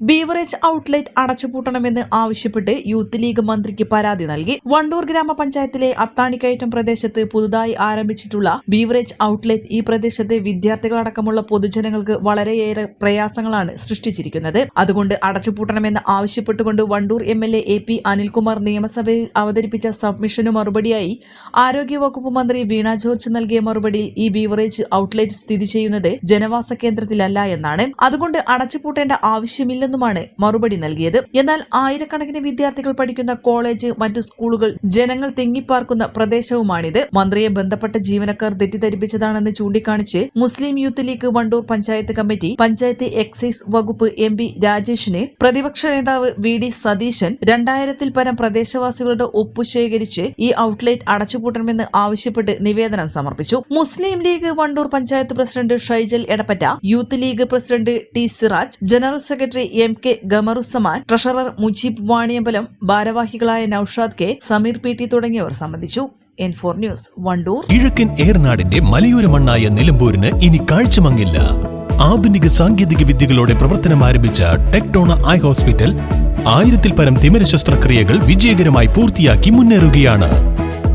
Beverage outlet അടച്ചുപൂട്ടണമെന്ന് ആവശ്യപ്പെട്ട് youth league മന്ത്രിക്ക് പരാതി നൽകി. വണ്ടൂർ ഗ്രാമപഞ്ചായത്തിലെ അത്താണിക്കയറ്റം പ്രദേശത്ത് പുതുതായി ആരംഭിച്ചിട്ടുള്ള ബീവറേജ് ഔട്ട്ലെറ്റ് ഈ പ്രദേശത്തെ വിദ്യാർത്ഥികളടക്കമുള്ള പൊതുജനങ്ങൾക്ക് വളരെയേറെ പ്രയാസങ്ങളാണ് സൃഷ്ടിച്ചിരിക്കുന്നത്. അതുകൊണ്ട് അടച്ചുപൂട്ടണമെന്ന് ആവശ്യപ്പെട്ടുകൊണ്ട് Wandoor M L A P Anilkumar നിയമസഭയിൽ അവതരിപ്പിച്ച സബ്മിഷനു മറുപടിയായി ആരോഗ്യവകുപ്പ് മന്ത്രി വീണ ജോർജ് നൽകിയ മറുപടിയിൽ ഈ ബീവറേജ് ഔട്ട്ലെറ്റ് സ്ഥിതി ചെയ്യുന്നത് ജനവാസ കേന്ദ്രത്തിലല്ല എന്നാണ്. അതുകൊണ്ട് അടച്ചുപൂട്ടേണ്ട ആവശ്യമില്ലെന്നുമാണ് മറുപടി നൽകിയത്. എന്നാൽ ആയിരക്കണക്കിന് വിദ്യാർത്ഥികൾ പഠിക്കുന്ന കോളേജ് മറ്റു സ്കൂളുകൾ ജനങ്ങൾ തിങ്ങിപ്പാർക്കുന്ന പ്രദേശവുമാണിത്. മന്ത്രിയെ ബന്ധപ്പെട്ട ജീവനക്കാർ തെറ്റിദ്ധരിപ്പിച്ചതാണെന്ന് ചൂണ്ടിക്കാണിച്ച് Muslim youth league Wandoor panchayat committee panchayat excise വകുപ്പ് എം പി രാജേഷിനെ പ്രതിപക്ഷ നേതാവ് വി ഡി സതീശൻ രണ്ടായിരത്തിൽ പരം പ്രദേശവാസികളുടെ ഒപ്പു ശേഖരിച്ച് ഈ ഔട്ട്ലെറ്റ് അടച്ചുപൂട്ടണമെന്ന് ആവശ്യപ്പെട്ട് നിവേദനം സമർപ്പിച്ചു. Muslim league Wandoor panchayat president Shaijal Edappatta youth league president T Siraj general secretary M K Gamaruzaman treasurer Mujeeb Vaniyambalam ഭാരവാഹികളായ Noushad K Sameer P T തുടങ്ങിയവർ സംബന്ധിച്ചു. N four news Wandoor. കിഴക്കൻ ഏറനാടിന്റെ മലയോര മണ്ണായ നിലമ്പൂരിന് ഇനി കാഴ്ചമങ്ങില്ല. ആധുനിക സാങ്കേതിക വിദ്യകളോടെ പ്രവർത്തനം ആരംഭിച്ച ടെക്ടോണ ഐ ഹോസ്പിറ്റൽ ആയിരത്തിൽ പരം തിമിര ശസ്ത്രക്രിയകൾ വിജയകരമായി പൂർത്തിയാക്കി മുന്നേറുകയാണ്.